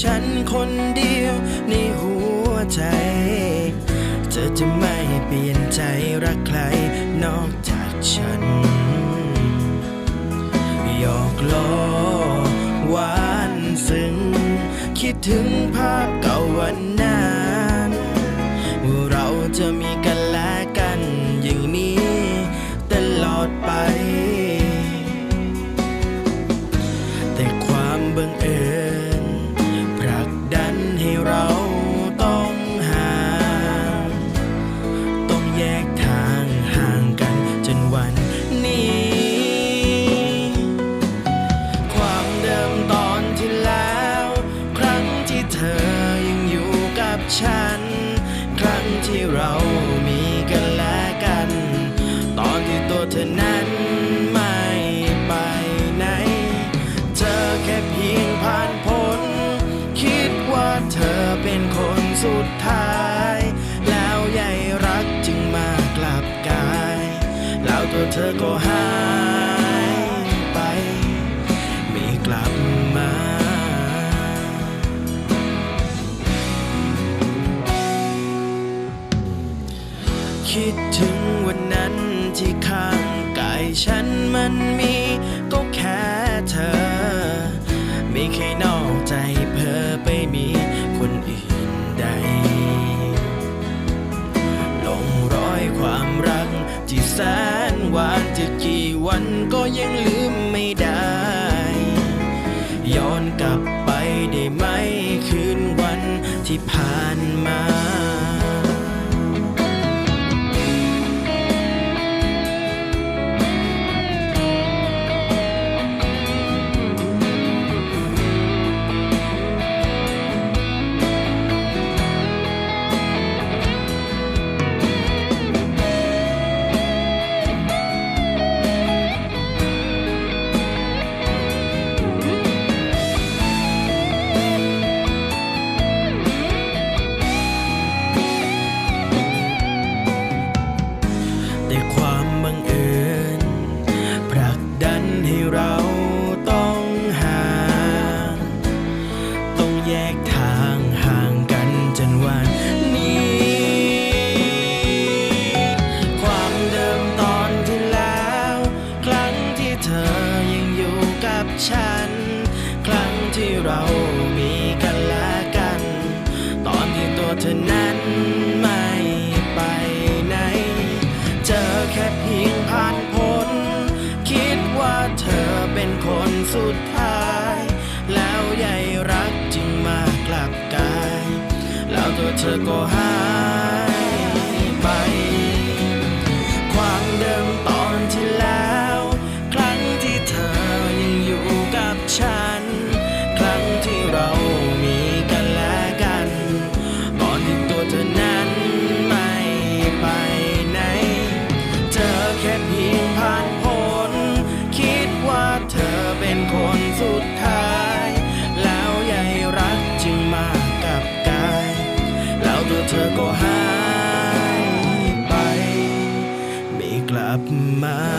ฉันคนเดียวในหัวใจ เธอจะไม่เปลี่ยนใจรักใครนอกจากฉันหยอกล้อหวานซึ้งคิดถึงภาพเก่าวันนั้นว่าเราจะมีกันและกันอย่างนี้ตลอดไป แต่ความบังเอิญ ฉัน ครั้งที่เรามีกันและกัน ตอนที่ตัวเธอนั้นไม่ไปไหน เธอแค่เพียงผ่านพ้น คิดว่าเธอเป็นคนสุดท้าย แล้วใยรักจึงมากลับกาย แล้วตัวเธอก็หา คิดถึงวันนั้นที่ข้างกายฉันมันมีก็แค่เธอ ไม่เคยนอกใจเพอไปมีคนอื่นใดลงรอยความรักที่แสนหวานจะกี่วันก็ยังลืมไม่ได้ ย้อนกลับไปได้ไหมคืนวันที่ผ่านมา เธอนั้นไม่ไปไหน เจอแค่เพียงผ่านพ้น คิดว่าเธอเป็นคนสุดท้าย แล้วใยรักจึงมากลับกาย แล้วตัวเธอก็หายไป ความเดิมตอนที่แล้ว ครั้งที่เธอยังอยู่กับฉัน เป็นคนสุดท้าย แล้วใยรักจึงมากับกาย แล้วตัวเธอก็หายไป ไม่กลับมา